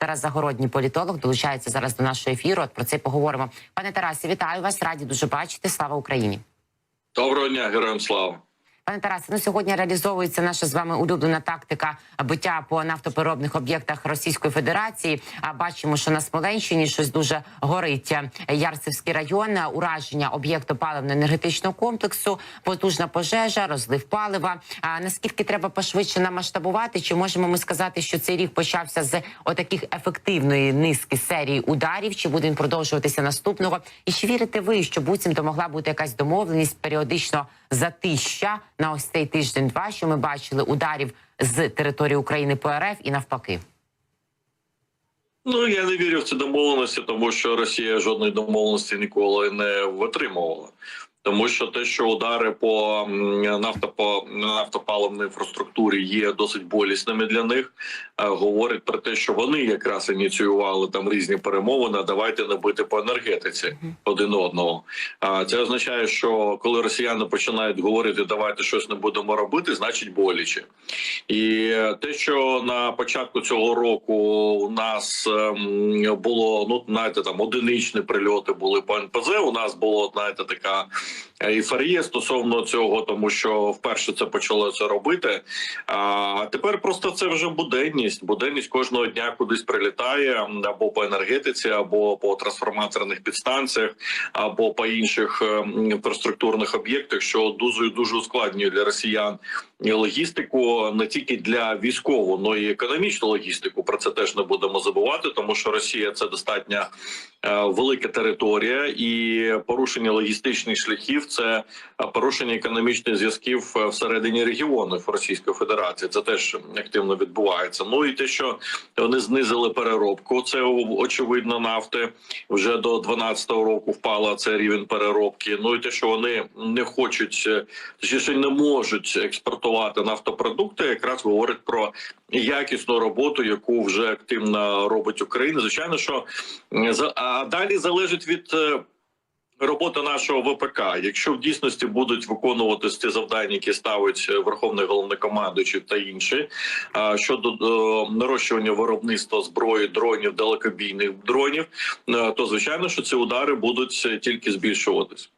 Тарас Загородній політолог долучається зараз до нашого ефіру. От про це поговоримо. Пане Тарасі, вітаю вас. Раді дуже бачити. Слава Україні. Доброго дня, героям слава. Пане Тарасе, ну сьогодні реалізовується наша з вами улюблена тактика биття по нафтопереробних об'єктах Російської Федерації. А бачимо, що на Смоленщині щось дуже горить. Ярцевський район, ураження об'єкту паливно-енергетичного комплексу, потужна пожежа, розлив палива. А наскільки треба пошвидше намасштабувати? Чи можемо ми сказати, що цей рік почався з отаких ефективної низки серії ударів? Чи буде він продовжуватися наступного? І чи вірите ви, що буцімто могла бути якась домовленість періодично затища на ось цей тиждень-два, що ми бачили ударів з території України по РФ і навпаки? Ну я не вірю в ці домовленості, тому що Росія жодної домовленості ніколи не витримувала. Тому що те, що удари по нафтопо нафтопаливній інфраструктурі є досить болісними для них, е, говорить про те, що вони якраз ініціювали там різні перемовини. Давайте не бити по енергетиці один одного. А це означає, що коли росіяни починають говорити, давайте щось не будемо робити, значить боляче. І те, що на початку цього року у нас ем, було ну знаєте, там одиничні прильоти були по НПЗ. У нас було знаєте, така ейфорія стосовно цього, тому що вперше це почалося робити. А тепер просто це вже буденність. Буденність кожного дня кудись прилітає або по енергетиці, або по трансформаторних підстанціях, або по інших ем, інфраструктурних об'єктах, що дуже дуже ускладнює для росіян логістику не тільки для військову, але й економічну логістику. Про це теж не будемо забувати, тому що Росія це достатньо велика територія, і порушення логістичних шляхів це е, порушення економічних зв'язків е, всередині регіонів Російської Федерації. Це теж активно відбувається. Ну і те, що вони знизили переробку, це очевидно нафти вже до 12 року впала це рівень переробки. Ну і те, що вони не хочуть, е, точніше не можуть експортувати нафтопродукти, якраз говорить про якісну роботу, яку вже активно робить Україна. Звичайно, що а далі залежить від. е, Робота нашого ВПК, якщо в дійсності будуть виконуватись ті завдання, які ставить е, Верховний головнокомандуючий та інші а, щодо е, нарощування виробництва зброї, дронів, далекобійних дронів, е, то звичайно, що ці удари будуть е, тільки збільшуватись.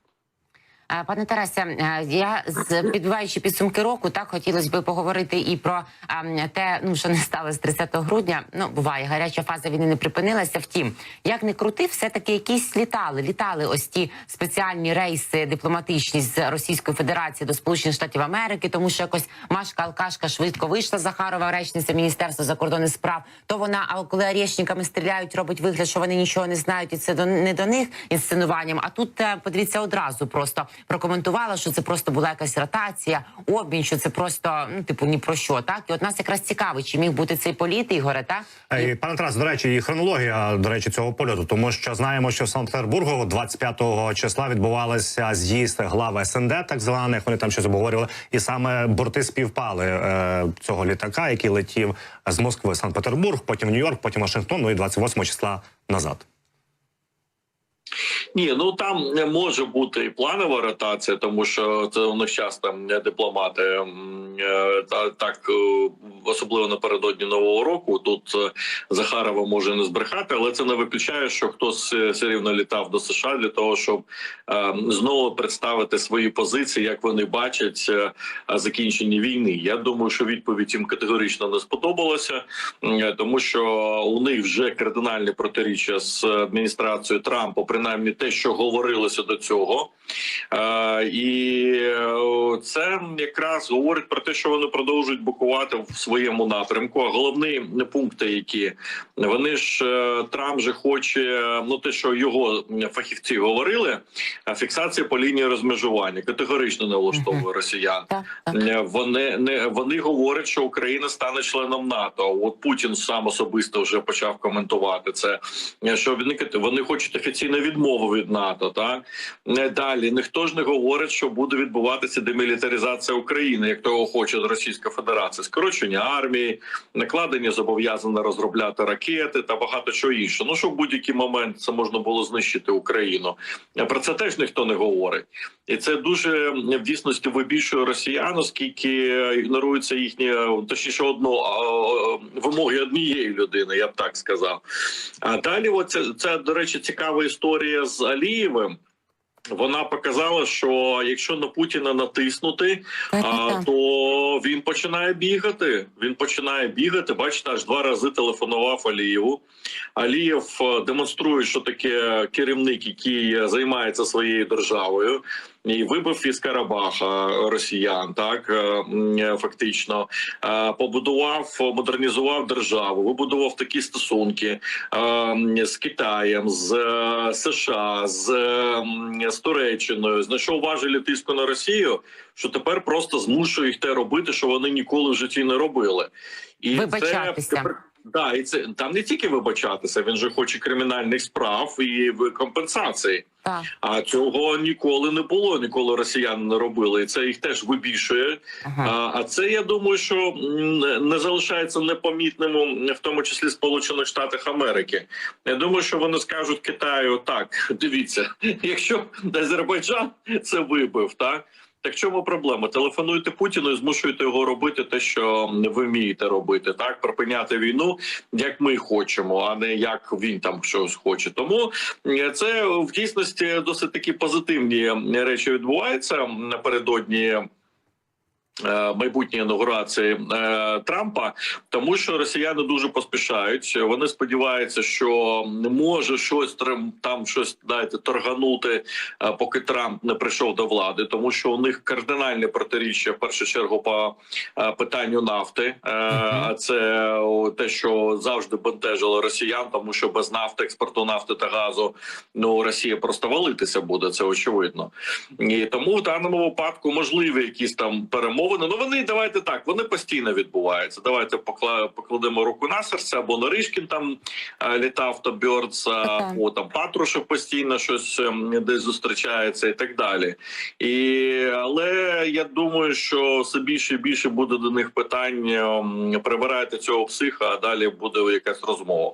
Е, Пане Тарасе, е, я з підбиваючи підсумки року, так хотілося б поговорити і про ем, те, ну що не сталося з 30 грудня. Ну буває, гаряча фаза війни не припинилася. Втім, як не крути, все таки якісь літали. Літали ось ті спеціальні рейси дипломатичні з Російської Федерації до Сполучених Штатів Америки, тому що якось Машка Алкашка швидко вийшла Захарова, речниця Міністерства закордонних справ. То вона, а коли арєшниками стріляють, робить вигляд, що вони нічого не знають, і це до не до них інсценуванням. А тут е, подивіться одразу просто прокоментувала, що це просто була якась ротація, обмін, що це просто ну типу ні про що. Так і от нас якраз цікавить, чи міг бути цей політ Ігоре, так? Е, І, пане Тарас, до речі, і хронологія до речі цього польоту, тому що знаємо, що в Санкт-Петербургу 25 числа відбувалися з'їзд глав СНД, так званих. Вони там щось обговорювали, і саме борти співпали е, цього літака, який летів з Москви в Санкт-Петербург, потім в Нью-Йорк, потім Вашингтон. Ну і 28 числа назад. Ні, ну там не може бути і планова ротація, тому що це у них час там дипломати е, та так, е, особливо напередодні нового року. Тут е, Захарова може не збрехати, але це не виключає, що хтось все рівно літав до США для того, щоб знову представити свої позиції, як вони бачать закінчення війни. Я думаю, що відповідь їм категорично не сподобалася, тому що у них вже кардинальні протиріччя з адміністрацією Трампа, принаймні те, що говорилося до цього. Е, і е, це якраз говорить про те, що вони продовжують букувати в своєму напрямку. А головні пункти, які вони ж е, Трамп же хоче, ну те, що його фахівці говорили, е, фіксація по лінії розмежування категорично не влаштовує росіян. Так, так. Вони не вони говорять, що Україна стане членом НАТО. От Путін сам особисто вже почав коментувати це. Що вони вони хочуть офіційно відмову від НАТО. Так Е, далі ніхто ж не говорить, що буде відбуватися демілітаризація України, як того хоче Російська Федерація, скорочення армії, накладення зобов'язань розробляти ракети та багато чого іншого. Ну що в будь-який момент це можна було знищити Україну. Е, Про це теж ніхто не говорить, і це дуже в дійсності вибільшує росіян, оскільки е, ігнорується їхні точніше одно вимоги однієї людини. Я б так сказав. А далі, оце це до речі, цікава історія з Алієвим. Вона показала, що якщо на Путіна натиснути, а, то він починає бігати. Він починає бігати. Бачите, аж два рази телефонував Алієву. Алієв е, демонструє, що таке керівник, який е, займається своєю державою. І вибив із Карабаха росіян, так е, е, фактично Е, побудував, модернізував державу, вибудував такі стосунки е, з Китаєм, з е, США, з, е, з Туреччиною. Знайшов важелі тиску на Росію, що тепер просто змушує їх те робити, що вони ніколи в житті не робили. І Вибачатися. Це, да, і це там не тільки вибачатися, він же хоче кримінальних справ і в- компенсації. Так. А цього ніколи не було, ніколи росіяни не робили. І це їх теж вибільшує. Ага. А, а це я думаю, що не залишається непомітним, в тому числі Сполучених Штатах Америки. Я думаю, що вони скажуть Китаю так: дивіться, якщо Азербайджан це вибив, так. Так в чому проблема? Телефонуйте Путіну і змушуєте його робити те, що ви вмієте робити, так припиняти війну, як ми хочемо, а не як він там щось хоче. Тому це в дійсності досить такі позитивні речі відбуваються напередодні. Е, Майбутньої інаугурації е, Трампа, тому що росіяни дуже поспішають. Вони сподіваються, що не може щось там щось дайте торганути, е, поки Трамп не прийшов до влади, тому що у них кардинальне протиріччя в першу чергу по питанню нафти. А це те, що завжди бентежило росіян, тому що без нафти, експорту нафти та газу, ну Росія просто валитися буде. Це очевидно. І тому в даному випадку можливі якісь там перемовини. Ну вони давайте так, вони постійно відбуваються. Давайте покла- покладемо руку на серце, або Наришкін там е, літав то Бьордс, Так. або там Патрушев постійно щось ем, десь зустрічається і так далі. І але я думаю, що все більше і більше буде до них питань. ем, Прибирайте цього психа, а далі буде якась розмова.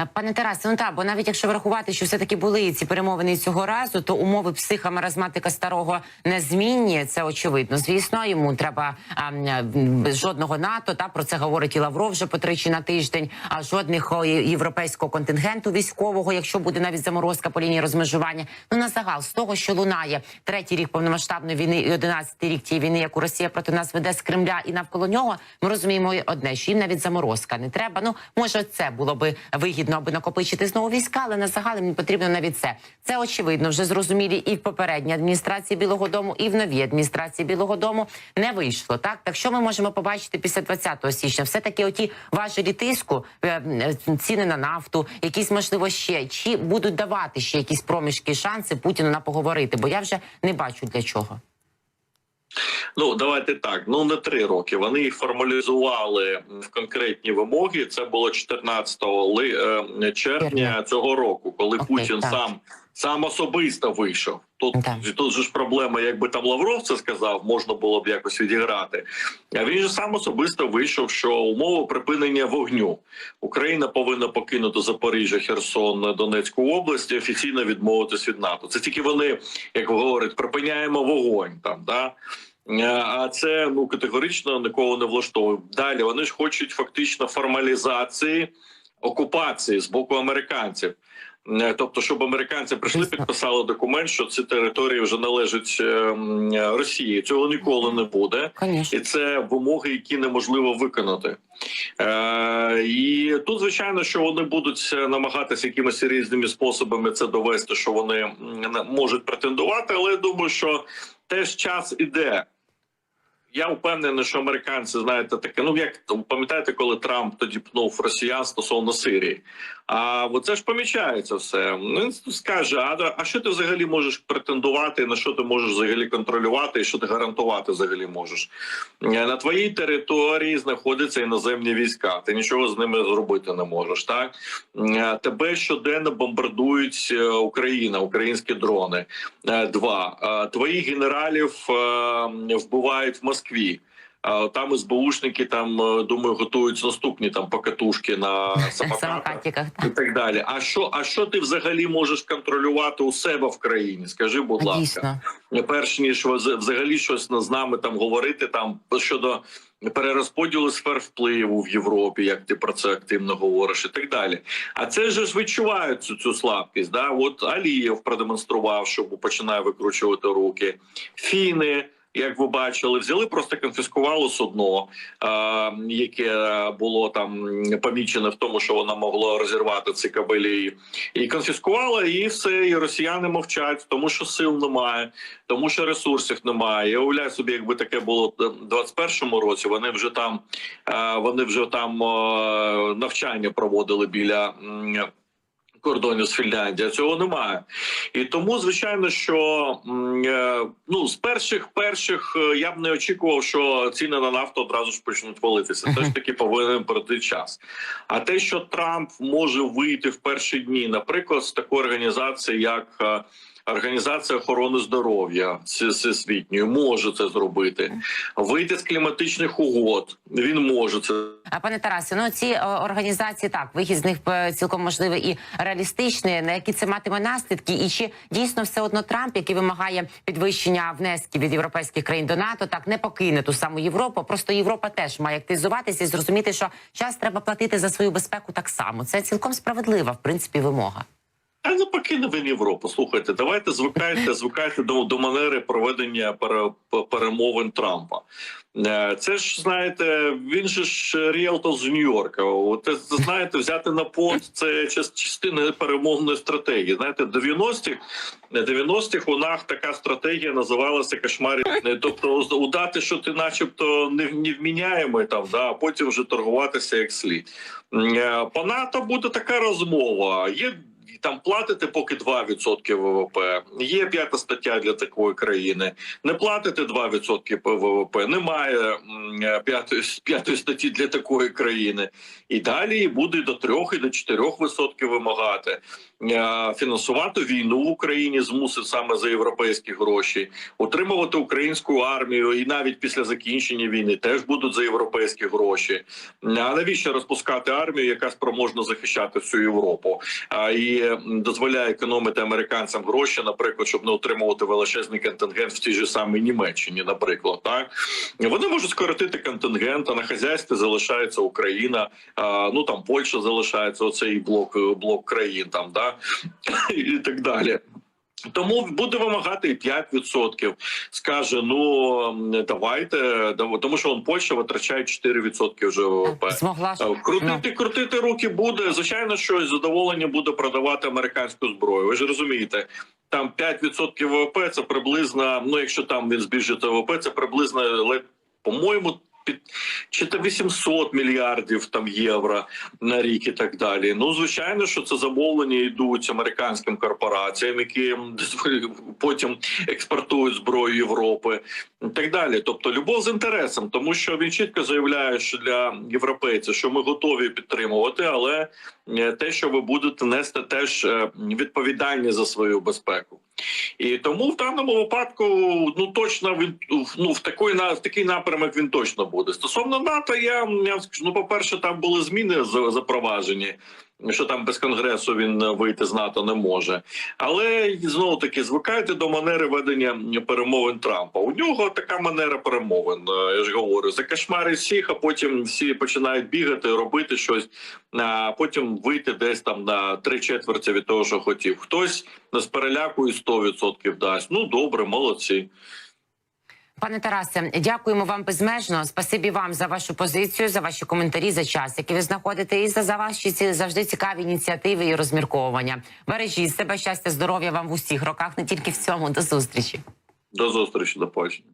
Е, Пане Тарасе, ну так, бо навіть якщо врахувати, що все таки були ці перемовини цього разу, то умови психомаразматика старого незмінні. Це очевидно. Звісно, йому треба а, без жодного НАТО. Та про це говорить і Лавров вже по тричі на тиждень. А жодних європейського контингенту військового, якщо буде навіть заморозка по лінії розмежування. Ну на загал з того, що лунає третій рік повномасштабної війни і одинадцятий рік тієї війни, яку Росія проти нас веде з Кремля і навколо нього. Ми розуміємо одне, що їм навіть заморозка не треба. Ну може, це було би вигідно, аби накопичити знову війська, але на загал їм не потрібно навіть це. Це очевидно, вже зрозумілі і в попередній адміністрації Білого Дому, і в новій адміністрації Білого Дому не вийшло. Так, так що ми можемо побачити після 20 січня? Все таки, оті важелі тиску, е, е, ціни на нафту, якісь можливо ще чи будуть давати ще якісь проміжки шанси Путіну на поговорити? Бо я вже не бачу для чого. Ну давайте так. Ну не три роки. Вони їх формалізували в конкретні вимоги. Це було 14 ли, е, червня Червня. цього року, коли okay, Путін так. сам сам особисто вийшов. Тут Так. тут же ж проблема, якби там Лавров це сказав, можна було б якось відіграти. А він же сам особисто вийшов, що умова припинення вогню Україна повинна покинути Запоріжжя, Херсон, Донецьку область і офіційно відмовитись від НАТО. Це тільки вони, як говорять, припиняємо вогонь там. Да? Е, А це ну категорично нікого не влаштовує. Далі вони ж хочуть фактично формалізації окупації з боку американців. Е, Тобто, щоб американці прийшли, підписали документ, що ці території вже належать е, Росії. Цього ніколи не буде, і це вимоги, які неможливо виконати. Е, і тут, звичайно, що вони будуть е, намагатися якимись різними способами це довести, що вони можуть претендувати. Але я думаю, що теж час іде. Я впевнений, що американці знаєте таке. Ну як пам'ятаєте, коли Трамп тоді пнув росіян стосовно Сирії? А оце ж помічається все. Ну, Він скаже: а, а що ти взагалі можеш претендувати, на що ти можеш взагалі контролювати, і що ти гарантувати взагалі можеш? Е, На твоїй території знаходяться іноземні війська. Ти нічого з ними зробити не можеш. Так Е, тебе щоденно бомбардують е, Україна, українські дрони. Два твоїх генералів вбивають в Москві. А Там СБУшники там е, думаю готують наступні там покатушки на самокатах самокатіках. і так далі. А що, а що ти взагалі можеш контролювати у себе в країні? Скажи, будь ласка, Дійсно. перш ніж взагалі щось з нами там говорити, там щодо перерозподілу сфер впливу в Європі, як ти про це активно говориш, і так далі. А це ж відчувають цю, цю слабкість. Да? От Алієв продемонстрував, що починає викручувати руки. Фіни. Як ви бачили, взяли просто конфіскували судно, е, яке було там помічене в тому, що воно могло розірвати ці кабелі, і конфіскували, і все. І росіяни мовчать, тому що сил немає, тому що ресурсів немає. Я уявляю собі, якби таке було в 21-му році. Вони вже там е, вони вже там е, навчання проводили біля. Кордонів з Фінляндією цього немає, і тому звичайно, що е, ну з перших перших е, я б не очікував, що ціни на нафту одразу ж почнуть валитися. Теж ж таки повинен пройти час. А те, що Трамп може вийти в перші дні, наприклад, з такої організації, як е, Організація охорони здоров'я всесвітньої, може це зробити. Вийти з кліматичних угод. Він може це А пане Тарасе, ну ці організації так вихід з них е, цілком можливий і реалістичний. На які це матиме наслідки, і чи дійсно все одно Трамп, який вимагає підвищення внесків від європейських країн до НАТО, так не покине ту саму Європу. Просто Європа теж має активізуватися і зрозуміти, що час треба платити за свою безпеку так само. Це цілком справедлива, в принципі, вимога. А не покине він Європу. Слухайте, давайте звикайте, звикайте до, до манери проведення пере, перемовин Трампа. Е, Це ж знаєте, він же ж ріелтор з Нью-Йорка. Це, знаєте, взяти на понт це част- частина перемовної стратегії. Знаєте, 90-х 90-х у нас така стратегія називалася кошмарі. Тобто, удати, що ти, начебто, не невміняємий там, да, а потім вже торгуватися як слід. Е, По НАТО буде така розмова. Є там платите поки 2% ВВП. Є п'ята стаття для такої країни. Не платите 2% ВВП. Немає п'ятої статті для такої країни. І далі буде до 3 і до 4% вимагати. Е, Фінансувати війну в Україні змусить саме за європейські гроші, утримувати українську армію, і навіть після закінчення війни теж будуть за європейські гроші. А навіщо розпускати армію, яка спроможна захищати всю Європу? А дозволяє економити американцям гроші, наприклад, щоб не отримувати величезний контингент в тій же самій Німеччині, наприклад, так вони можуть скоротити контингент, а на хазяйстві залишається Україна. Ну там Польща залишається оцей блок блок країн, там да і так далі. Тому буде вимагати і 5%. Скаже: ну давайте, дав- тому що он Польща витрачає 4% вже ВВП. Змогла Е, Крутити, ну, крутити руки буде. Звичайно, що із задоволенням буде продавати американську зброю. Ви ж розумієте, там 5% ВВП це приблизно. Ну, якщо там він збільшить ВВП, це приблизно ледь, по-моєму. Під чи то 800 мільярдів там євро на рік і так далі. Ну звичайно, що це замовлення йдуть американським корпораціям, які потім експортують зброю Європи і так далі. Тобто, любов з інтересом, тому що він чітко заявляє, що для європейців, що ми готові підтримувати, але е, те, що ви будете нести теж е, відповідальність за свою безпеку. І тому в даному випадку ну точно він ну в такий в такий напрямок він точно буде. Стосовно НАТО, я, я скажу, ну, по перше, там були зміни за- запроваджені. Що там без конгресу він е, вийти з НАТО не може, але знову таки звикайте до манери ведення перемовин Трампа. У нього така манера перемовин. е, Я ж говорю, закашмарить всіх, а потім всі починають бігати, робити щось, а потім вийти десь там на три четверті від того, що хотів. Хтось з переляку і 100% дасть. Ну добре, молодці. Пане Тарасе, дякуємо вам безмежно. Спасибі вам за вашу позицію, за ваші коментарі, за час, який ви знаходите, і за, за ваші ці завжди цікаві ініціативи і розмірковування. Бережіть себе, щастя, здоров'я вам в усіх роках, не тільки в цьому. До зустрічі. До зустрічі, до побачення.